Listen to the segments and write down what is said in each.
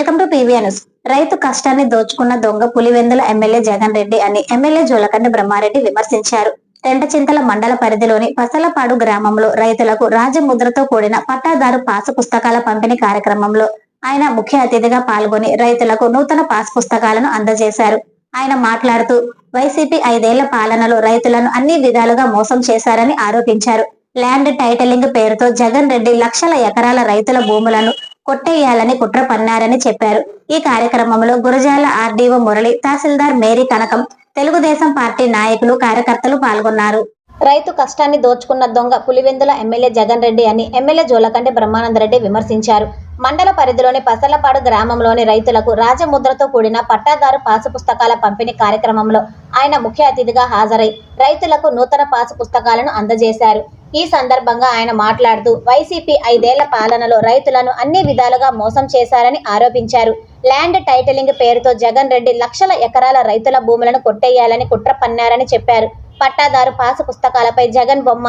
Welcome to PVNS రైతు కష్టాన్ని దోచుకున్న దొంగ పులివెందుల ఎమ్మెల్యే జగన్ రెడ్డి అని ఎమ్మెల్యే జోలకండి బ్రహ్మారెడ్డి విమర్శించారు. రెండచింతల మండల పరిధిలోని పసలపాడు గ్రామంలో రైతులకు రాజముద్రతో కూడిన పట్టాదారు పాస్ పుస్తకాల పంపిణీ కార్యక్రమంలో ఆయన ముఖ్య అతిథిగా పాల్గొని రైతులకు నూతన పాస్ పుస్తకాలను అందజేశారు. ఆయన మాట్లాడుతూ వైసీపీ ఐదేళ్ళ పాలనలో రైతులను అన్ని విధాలుగా మోసం చేశారని ఆరోపించారు. ల్యాండ్ టైటిలింగ్ పేరుతో జగన్ రెడ్డి లక్షల ఎకరాల రైతుల భూములను కొట్టేయాలని కుట్ర పన్నారని చెప్పారు. ఈ కార్యక్రమంలో Gurazala RDO Murali tahsildar Mary Kanakam Telugudesam party నాయకులు కార్యకర్తలు పాల్గొన్నారు. రైతు కష్టాన్ని దోచుకున్న దొంగ పులివెందుల ఎమ్మెల్యే జగన్ రెడ్డి అని ఎమ్మెల్యే జోలకంటి బ్రహ్మానందరెడ్డి విమర్శించారు. మండల పరిధిలోని పసలపాడు గ్రామంలోని రైతులకు రాజముద్రతో కూడిన పట్టాదారు పాసు పుస్తకాల పంపిణీ కార్యక్రమంలో ఆయన ముఖ్య అతిథిగా హాజరై రైతులకు నూతన పాసు పుస్తకాలను అందజేశారు. ఈ సందర్భంగా ఆయన మాట్లాడుతూ వైసీపీ ఐదేళ్ళ పాలనలో రైతులను అన్ని విధాలుగా మోసం చేశారని ఆరోపించారు. ల్యాండ్ టైటిలింగ్ పేరుతో జగన్ రెడ్డి లక్షల ఎకరాల రైతుల భూములను కొట్టేయాలని కుట్ర పన్నారని చెప్పారు. పట్టాదారు పాసు పుస్తకాలపై జగన్ బొమ్మ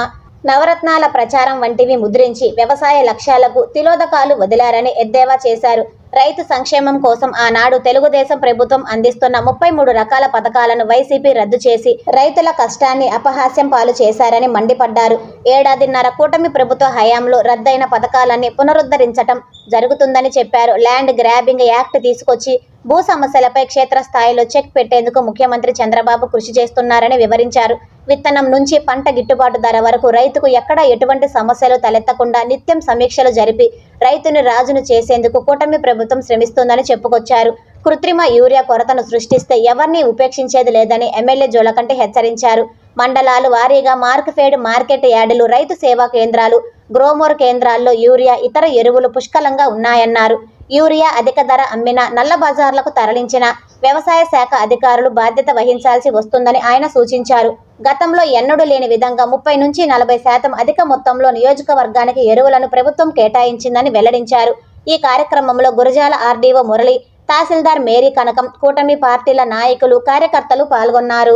నవరత్నాల ప్రచారం వంటివి ముద్రించి వ్యవసాయ లక్ష్యాలకు తిలోదకాలు వదిలారని ఎద్దేవా చేశారు. రైతు సంక్షేమం కోసం ఆనాడు తెలుగుదేశం ప్రభుత్వం అందిస్తున్న ముప్పై మూడు రకాల పథకాలను వైసీపీ రద్దు చేసి రైతుల కష్టాన్ని అపహాస్యం పాలు చేశారని మండిపడ్డారు. ఏడాదిన్నర కూటమి ప్రభుత్వ హయాంలో రద్దయిన పథకాలన్నీ పునరుద్ధరించటం జరుగుతుందని చెప్పారు. ల్యాండ్ గ్రాబింగ్ యాక్ట్ తీసుకొచ్చి భూ సమస్యలపై క్షేత్రస్థాయిలో చెక్ పెట్టేందుకు ముఖ్యమంత్రి చంద్రబాబు కృషి చేస్తున్నారని వివరించారు. విత్తనం నుంచి పంట గిట్టుబాటు ధర వరకు రైతుకు ఎక్కడ ఎటువంటి సమస్యలు తలెత్తకుండా నిత్యం సమీక్షలు జరిపి రైతును రాజును చేసేందుకు కూటమి ప్రభుత్వం శ్రమిస్తోందని చెప్పుకొచ్చారు. కృత్రిమ యూరియా కొరతను సృష్టిస్తే ఎవరిని ఉపేక్షించేది లేదని ఎమ్మెల్యే జోలకంటి హెచ్చరించారు. మండలాలు వారీగా మార్క్ఫేడ్ మార్కెట్ యార్డులు రైతు సేవా కేంద్రాలు గ్రోమోర్ కేంద్రాల్లో యూరియా ఇతర ఎరువులు పుష్కలంగా ఉన్నాయన్నారు. యూరియా అధిక ధర అమ్మిన నల్ల బజార్లకు తరలించిన వ్యవసాయ శాఖ అధికారులు బాధ్యత వహించాల్సి వస్తుందని ఆయన సూచించారు. గతంలో ఎన్నడూ లేని విధంగా ముప్పై నుంచి నలభై శాతం అధిక మొత్తంలో నియోజకవర్గానికి ఎరువులను ప్రభుత్వం కేటాయించిందని వెల్లడించారు. ఈ కార్యక్రమంలో గురజాల ఆర్డీఓ మురళి తహసీల్దార్ మేరీ కనకం కూటమి పార్టీల నాయకులు కార్యకర్తలు పాల్గొన్నారు.